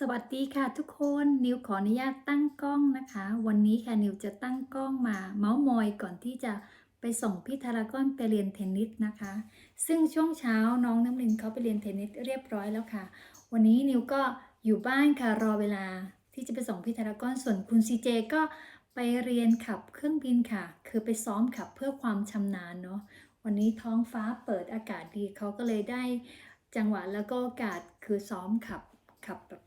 สวัสดีค่ะทุกคนนิวขออนุญาตตั้งกล้องนะคะ วันนี้ค่ะนิวจะตั้งกล้องมา เมาส์มอยก่อนที่จะไปส่งพี่ทารากอนไปเรียนเทนนิสนะคะ ซึ่งช่วงเช้าน้องน้ำลินเขาไปเรียนเทนนิสเรียบร้อยแล้วค่ะ วันนี้นิวก็อยู่บ้านค่ะรอเวลาที่จะไปส่งพี่ทารากอนส่วนคุณซีเจก็ไปเรียนขับเครื่องบินค่ะ คือไปซ้อมขับเพื่อความชำนาญเนาะวันนี้ท้องฟ้าเปิดอากาศดีเขาก็เลยได้จังหวะแล้วก็โอกาสคือซ้อมขับ ขับแบบ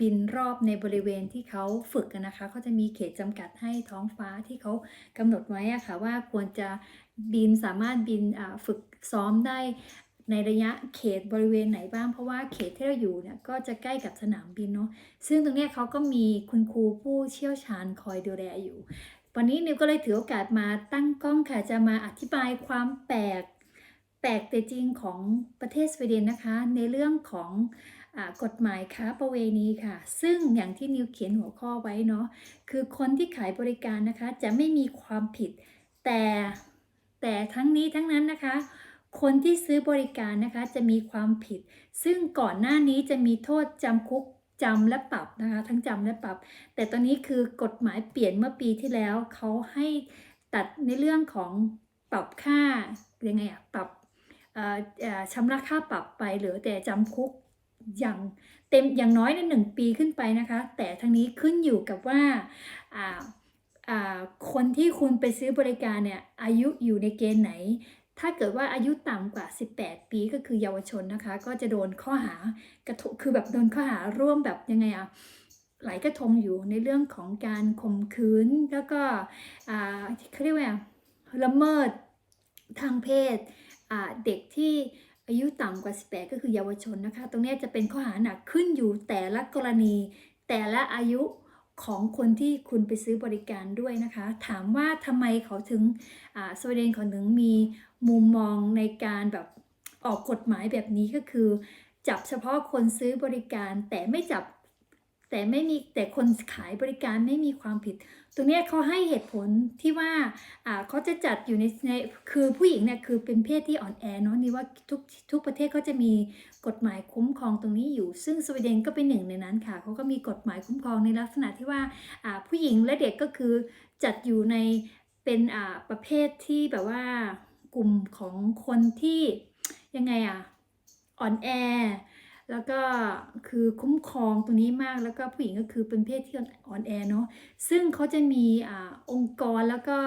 บินรอบในบริเวณที่เขาฝึกกันนะคะเขาจะมีเขตจำกัดให้ท้องฟ้าที่เขากำหนดไว้อะค่ะว่าควรจะบินสามารถบินฝึกซ้อมได้ในระยะเขตบริเวณไหนบ้างเพราะว่าเขตที่เราอยู่เนี่ยก็จะใกล้กับสนามบินเนาะซึ่งตรงนี้เขาก็มีคุณครูผู้เชี่ยวชาญคอยดูแลอยู่ วันนี้นิวก็เลยถือโอกาสมาตั้งกล้องค่ะจะมาอธิบายความแปลก แปลกแต่จริงของประเทศสวีเดนนะคะ ในเรื่องของอกฎหมายค้าประเวณีค่ะ ซึ่งอย่างที่นิวเขียนหัวข้อไว้เนาะคือคนที่ขายบริการนะคะจะไม่มีความผิด แต่แต่ทั้งนี้ทั้งนั้นนะคะ คนที่ซื้อบริการนะคะจะมีความผิด ซึ่งก่อนหน้านี้จะมีโทษจำคุกจำและปรับนะคะ ทั้งจำและปรับ แต่ตอนนี้คือกฎหมายเปลี่ยนเมื่อปีที่แล้วเขาให้ตัดในเรื่องของปรับค่ายังไงอะปรับ ชำระค่าปรับไปเหลือแต่จำคุกอย่างเต็มอย่างน้อยในหนึ่งปีขึ้นไปนะคะ แต่ทั้งนี้ขึ้นอยู่กับว่าคนที่คุณไปซื้อบริการเนี่ยอายุอยู่ในเกณฑ์ไหน ถ้าเกิดว่าอายุต่ำกว่า 18 ปีก็คือเยาวชนนะคะ ก็จะโดนข้อหากระทคือแบบโดนข้อหาร่วมแบบยังไงอะหลายกระทงอยู่ในเรื่องของการข่มขืนแล้วก็อ่าเขาเรียกว่าละเมิดทางเพศ เด็กที่อายุต่ำกว่า 18 ก็คือเยาวชนนะคะ ตรงนี้จะเป็นข้อหาหนักขึ้นอยู่แต่ละกรณี แต่ละอายุของคนที่คุณไปซื้อบริการด้วยนะคะ ถามว่าทำไมเขาถึงสวีเดนเขาถึงมีมุมมองในการแบบออกกฎหมายแบบนี้ก็คือ จับเฉพาะคนซื้อบริการแต่ไม่จับ แต่ไม่มีแต่คนขายบริการไม่มีความผิด ตรงนี้เขาให้เหตุผลที่ว่าเขาจะจัดอยู่ในในคือผู้หญิงเนี่ยคือเป็นเพศที่อ่อนแอเนาะนี่ว่าทุกทุกประเทศเขาจะมีกฎหมายคุ้มครองตรงนี้อยู่ ซึ่งสวีเดนก็เป็นหนึ่งในนั้นค่ะเขาก็มีกฎหมายคุ้มครองในลักษณะที่ว่าผู้หญิงและเด็กก็คือจัดอยู่ในเป็นประเภทที่แบบว่ากลุ่มของคนที่ยังไงอะอ่อนแอ แล้วก็คือคุ้มครองตรงนี้มากแล้วก็ผู้หญิงก็คือเป็นเพศที่อ่อนแอเนาะซึ่งเขาจะมีอองค์กรแล้วก็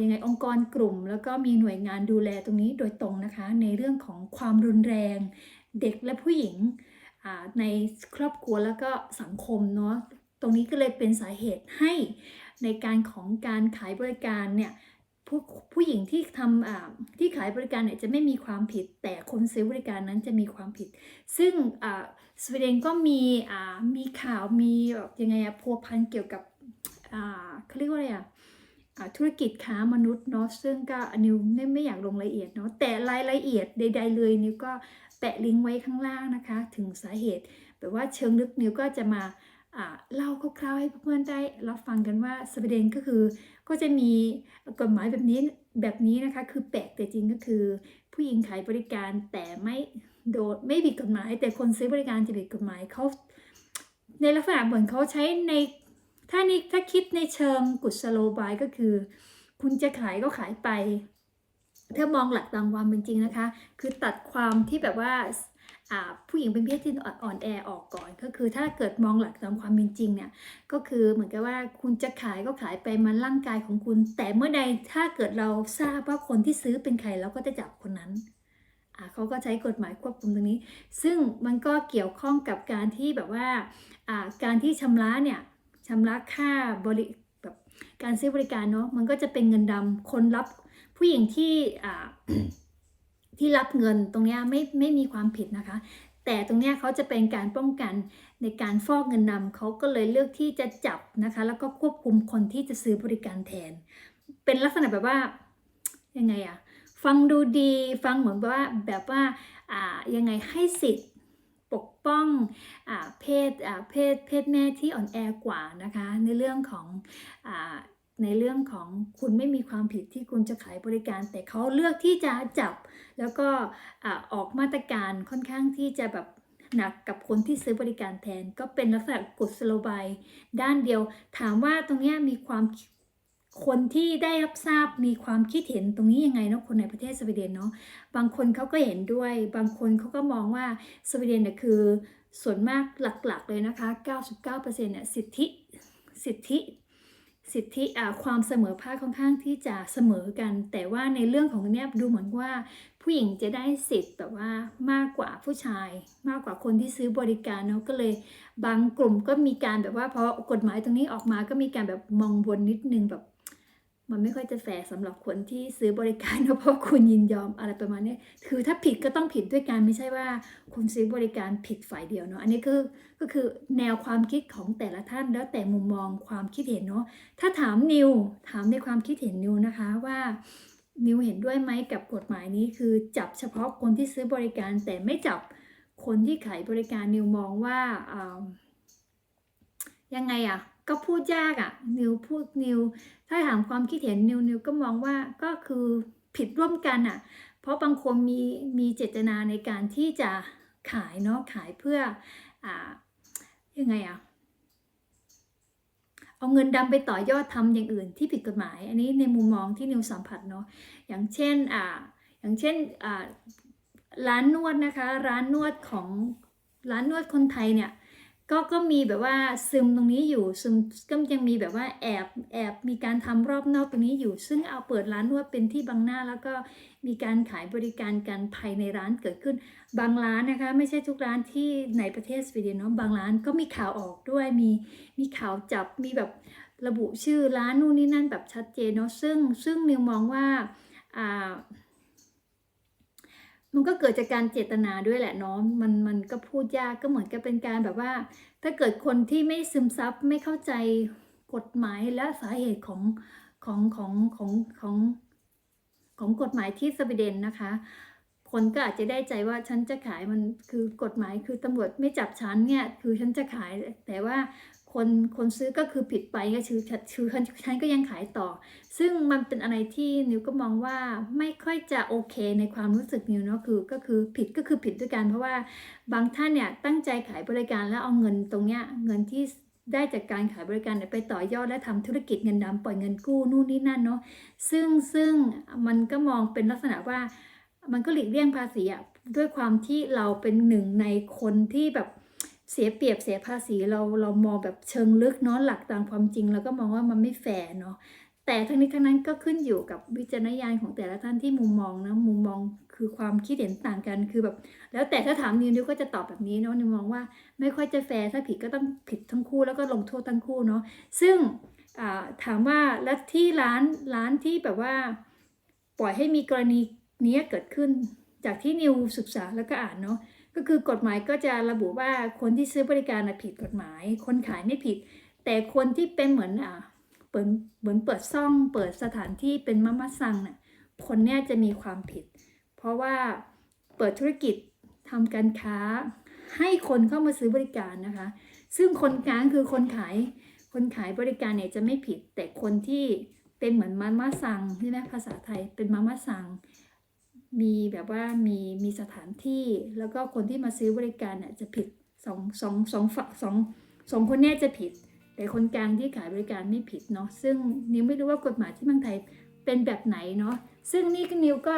ยังไงองค์กรกลุ่ม แล้วก็มีหน่วยงานดูแลตรงนี้โดยตรงนะคะ ในเรื่องของความรุนแรงเด็กและผู้หญิงในครอบครัวแล้วก็สังคมเนาะตรงนี้ก็เลยเป็นสาเหตุให้ในการของการขายบริการเนี่ย ผู้ผู้หญิงที่ทำอ่าที่ขายบริการเนี่ยจะไม่มีความผิด แต่คนซื้อบริการนั้นจะมีความผิด ซึ่งอ่าสวีเดนก็มีอ่ามีข่าวมียังไงอะพัวพันเกี่ยวกับอ่าเขาเรียกว่าอะไรอะอ่าธุรกิจค้ามนุษย์เนาะซึ่งก็นิวไม่ไม่อยากลงรายละเอียดเนาะแต่รายละเอียดใด ๆ เลยนิวก็แปะลิงก์ไว้ข้างล่างนะคะ ถึงสาเหตุ แบบว่าเชิงลึกนิวก็จะมา เล่าคร่าวๆให้เพื่อนๆได้รับฟังกันว่าสวีเดนก็คือก็จะมีกฎหมายแบบนี้แบบนี้นะคะ คือแปลกแต่จริงก็คือ ผู้หญิงขายบริการแต่ไม่โดนไม่ผิดกฎหมาย แต่คนซื้อบริการจะผิดกฎหมายเขาในลักษณะเหมือนเขาใช้ในถ้านี่ถ้าคิดในเชิงกุศโลบายก็คือ คุณจะขายก็ขายไป ถ้ามองหลักตามความเป็นจริงนะคะ คือตัดความที่แบบว่าอ่า ผู้หญิงเป็นเพศที่อ่อนแอออกก่อน ก็คือถ้าเกิดมองหลักตามความเป็นจริงเนี่ยก็คือเหมือนกับว่าคุณจะขายก็ขายไปมันร่างกายของคุณ แต่เมื่อใดถ้าเกิดเราทราบว่าคนที่ซื้อเป็นใครเราก็จะจับคนนั้นเขาก็ใช้กฎหมายควบคุมตรงนี้ ซึ่งมันก็เกี่ยวข้องกับการที่แบบว่าการที่ชำระเนี่ยชำระค่าบริแบบการซื้อบริการเนาะมันก็จะเป็นเงินดำคนรับผู้หญิงที่ ที่รับเงินตรงนี้ไม่ไม่มีความผิดนะคะ แต่ตรงนี้เขาจะเป็นการป้องกันในการฟอกเงินนำเขาก็เลยเลือกที่จะจับนะคะ แล้วก็ควบคุมคนที่จะซื้อบริการแทน เป็นลักษณะแบบว่ายังไงอะฟังดูดีฟังเหมือนแบบว่าแบบว่าอ่ายังไงให้สิทธิ์ปกป้องอ่าเพศอ่าเพศเพศแม่ที่อ่อนแอกว่านะคะ ในเรื่องของอ่า ในเรื่องของคุณไม่มีความผิดที่คุณจะขายบริการ แต่เขาเลือกที่จะจับ แล้วก็อออกมาตรการค่อนข้างที่จะแบบหนักกับคนที่ซื้อบริการแทน ก็เป็นลักษณะกุศโลบายด้านเดียว ถามว่าตรงนี้มีความคนที่ได้รับทราบมีความคิดเห็นตรงนี้ยังไงเนาะคนในประเทศสวีเดนเนาะบางคนเขาก็เห็นด้วย บางคนเขาก็มองว่าสวีเดนเนี่ยคือส่วนมากหลักๆเลยนะคะ 99%เนี่ยสิทธิสิทธิ สิทธิอ่าความเสมอภาคค่อนข้างที่จะเสมอกัน แต่ว่าในเรื่องของเนี้ยดูเหมือนว่า ผู้หญิงจะได้สิทธิ์แบบว่ามากกว่าผู้ชาย มากกว่าคนที่ซื้อบริการเนาะก็เลย บางกลุ่มก็มีการแบบว่าพอกฎหมายตรงนี้ออกมาก็มีการแบบมองบนนิดนึงแบบ มันไม่ค่อยจะแฟร์สำหรับคนที่ซื้อบริการเนอะเพราะคุณยินยอมอะไรประมาณนี้คือถ้าผิดก็ต้องผิดด้วยกันไม่ใช่ว่าคุณซื้อบริการผิดฝ่ายเดียวเนาะอันนี้คือก็คือแนวความคิดของแต่ละท่านแล้วแต่มุมมองความคิดเห็นเนาะถ้าถามนิวถามในความคิดเห็นนิวนะคะว่านิวเห็นด้วยไหมกับกฎหมายนี้คือจับเฉพาะคนที่ซื้อบริการแต่ไม่จับคนที่ขายบริการนิวมองว่าอ่ายังไงอะ ก็พูดยากอะนิวพูดนิว ถ้าถามความคิดเห็นนิวนิวก็มองว่าก็คือผิดร่วมกันอะ เพราะบางคนมีมีเจตนาในการที่จะขายเนาะขายเพื่ออ่ายังไงอะเอาเงินดำไปต่อยอดทำอย่างอื่นที่ผิดกฎหมาย อันนี้ในมุมมองที่นิวสัมผัสเนาะอย่างเช่นอ่าอย่างเช่นอ่าร้านนวดนะคะ ร้านนวดของร้านนวดคนไทยเนี่ย ก็ก็มีแบบว่าซึมตรงนี้อยู่ซึมก็ยังมีแบบว่าแอบแอบมีการทำรอบนอกตรงนี้อยู่ ซึ่งเอาเปิดร้านนวดเป็นที่บังหน้า แล้วก็มีการขายบริการกันภายในร้านเกิดขึ้น บางร้านนะคะไม่ใช่ทุกร้านที่ในประเทศสวีเดนเนาะบางร้านก็มีข่าวออกด้วยมีมีข่าวจับมีแบบระบุชื่อร้านนู่นนี่นั่นแบบชัดเจนเนาะซึ่งซึ่งนิวมองว่าอ่า มันก็เกิดจากการเจตนาด้วยแหละเนาะมันมันก็พูดยากก็เหมือนกับเป็นการแบบว่า ถ้าเกิดคนที่ไม่ซึมซับไม่เข้าใจกฎหมายและสาเหตุของของของของของของกฎหมายที่สวีเดนนะคะ คนก็อาจจะได้ใจว่าฉันจะขายมันคือกฎหมายคือตำรวจไม่จับฉันเนี่ยคือฉันจะขายแต่ว่า คนคนซื้อก็คือผิดไปก็คือคือฉันก็ยังขายต่อ ซึ่งมันเป็นอะไรที่นิวก็มองว่าไม่ค่อยจะโอเคในความรู้สึกนิวเนาะคือก็คือผิดก็คือผิดด้วยกัน เพราะว่าบางท่านเนี่ยตั้งใจขายบริการแล้วเอาเงินตรงเนี้ยเงินที่ได้จากการขายบริการไปต่อยอดและทำธุรกิจเงินดำปล่อยเงินกู้นู่นนี่นั่นเนาะซึ่งซึ่งมันก็มองเป็นลักษณะว่ามันก็หลีกเลี่ยงภาษีอะด้วยความที่เราเป็นหนึ่งในคนที่แบบ เสียเปรียบเสียภาษีเราเรามองแบบเชิงลึกเนาะหลักตามความจริงเราก็มองว่ามันไม่แฟร์เนาะแต่ทั้งนี้ทั้งนั้นก็ขึ้นอยู่กับวิจารณญาณของแต่ละท่านที่มุมมองนะมุมมองคือความคิดเห็นต่างกันคือแบบ แล้วแต่ถ้าถามนิวนิวก็จะตอบแบบนี้เนาะนิวมองว่าไม่ค่อยจะแฟร์ถ้าผิดก็ต้องผิดทั้งคู่แล้วก็ลงโทษทั้งคู่เนาะซึ่งถามว่าแล้วที่ร้านร้านที่แบบว่า ปล่อยให้มีกรณีนี้เกิดขึ้น จากที่นิวศึกษาแล้วก็อ่านเนาะ ก็คือกฎหมายก็จะระบุว่าคนที่ซื้อบริการนะผิดกฎหมาย คนขายไม่ผิด แต่คนที่เป็นเหมือนอ่าเปิดเหมือนเปิดซ่อง เปิดสถานที่เป็นมาม่าซังน่ะคนเนี้ยจะมีความผิด เพราะว่าเปิดธุรกิจทำการค้า ให้คนเข้ามาซื้อบริการนะคะ ซึ่งคนกลางคือคนขาย คนขายบริการเนี่ยจะไม่ผิด แต่คนที่เป็นเหมือนมาม่าซังใช่ไหมภาษาไทยเป็นมาม่าซัง มีแบบว่ามีมีสถานที่แล้วก็คนที่มาซื้อบริการเนี่ยจะผิดสองสองสองฝั่งสองสองคนนี้จะผิด แต่คนกลางที่ขายบริการไม่ผิดเนาะซึ่งนิวไม่รู้ว่ากฎหมายที่เมืองไทยเป็นแบบไหนเนาะซึ่งนี่ก็นิวก็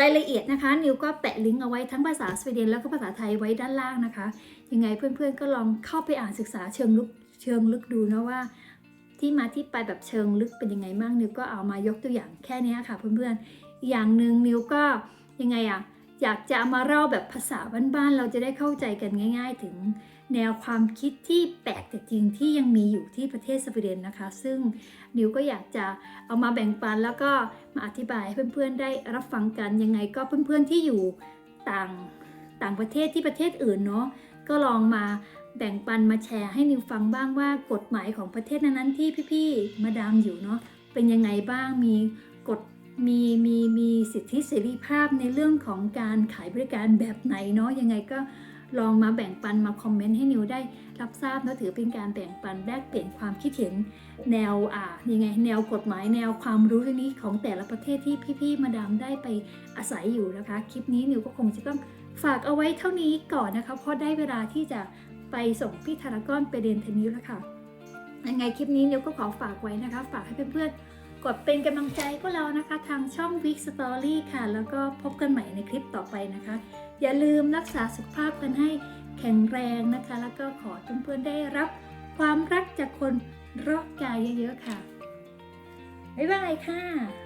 รายละเอียดนะคะ นิวก็แปะลิงก์เอาไว้ทั้งภาษาสวีเดนแล้วก็ภาษาไทยไว้ด้านล่างนะคะ ยังไงเพื่อนๆก็ลองเข้าไปอ่านศึกษาเชิงลึกเชิงลึกดูนะว่า ที่มาที่ไปแบบเชิงลึกเป็นยังไงบ้างนิวก็เอามายกตัวอย่างแค่นี้ค่ะเพื่อนๆอย่างหนึ่งนิวก็ยังไงอะอยากจะเอามาเล่าแบบภาษาบ้านๆเราจะได้เข้าใจกันง่าย ๆ ถึงแนวความคิดที่แปลกแต่จริงที่ยังมีอยู่ที่ประเทศสวีเดนนะคะ ซึ่งนิวก็อยากจะเอามาแบ่งปันแล้วก็มาอธิบายให้เพื่อนๆได้รับฟังกันยังไงก็เพื่อนๆที่อยู่ต่างต่างประเทศที่ประเทศอื่นเนาะก็ลองมา แบ่งปันมาแชร์ให้นิวฟังบ้างว่ากฎหมายของประเทศนั้นๆที่พี่ๆมาดามอยู่เนาะเป็นยังไงบ้างมีกฎมีมีมีสิทธิเสรีภาพในเรื่องของการขายบริการแบบไหนเนาะยังไงก็ลองมาแบ่งปันมาคอมเมนต์ให้นิวได้รับทราบนะถือเป็นการแบ่งปันแลกเปลี่ยนความคิดเห็น แนวอ่ายังไงแนวกฎหมายแนวความรู้เรื่องนี้ของแต่ละประเทศที่พี่ๆมาดามได้ไปอาศัยอยู่นะคะ คลิปนี้นิวก็คงจะต้องฝากเอาไว้เท่านี้ก่อนนะคะเพราะได้เวลาที่จะ ไปส่งพี่ธารากอนไปเรียนเทนนิสแล้วค่ะยังไงคลิปนี้นิวก็ขอฝากไว้นะคะ ฝากให้เพื่อนๆ กดเป็นกำลังใจพวกเรานะคะ ทางช่อง Week Story ค่ะ แล้วก็พบกันใหม่ในคลิปต่อไปนะคะ อย่าลืมรักษาสุขภาพกันให้แข็งแรงนะคะ แล้วก็ขอเพื่อนๆได้รับ ความรักจากคนรอบกายเยอะๆค่ะบ๊ายบายค่ะ